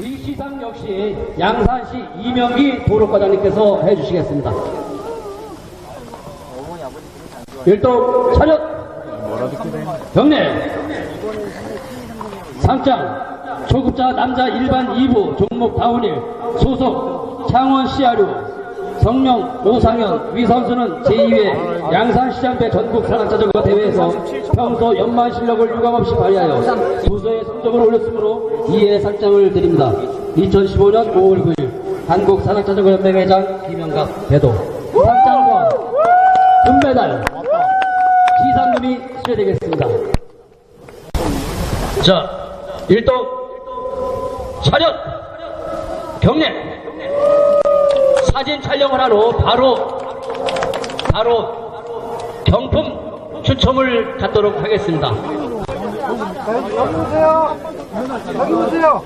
이 시상 역시 양산시 이명기 도로과장님께서 해주시겠습니다. 일동 차렷! 경례! 상장! 초급자 남자 일반 2부 종목 다운일 소속 창원 시아류 성령 오상현 위 선수는 제2회 양산시장배 전국 산악자전거 대회에서 평소 연만 실력을 유감없이 발휘하여 부서의 성적을 올렸으므로 2회 상장을 드립니다. 2015년 5월 9일 한국 산악자전거 연맹 회장 김영갑 대도 상장과 금메달 시상금이 수여되겠습니다. 자, 일동 차렷 경례 사진 촬영을 하러 바로 바로 경품 추첨을 갖도록 하겠습니다. 여기 보세요. 여기 보세요.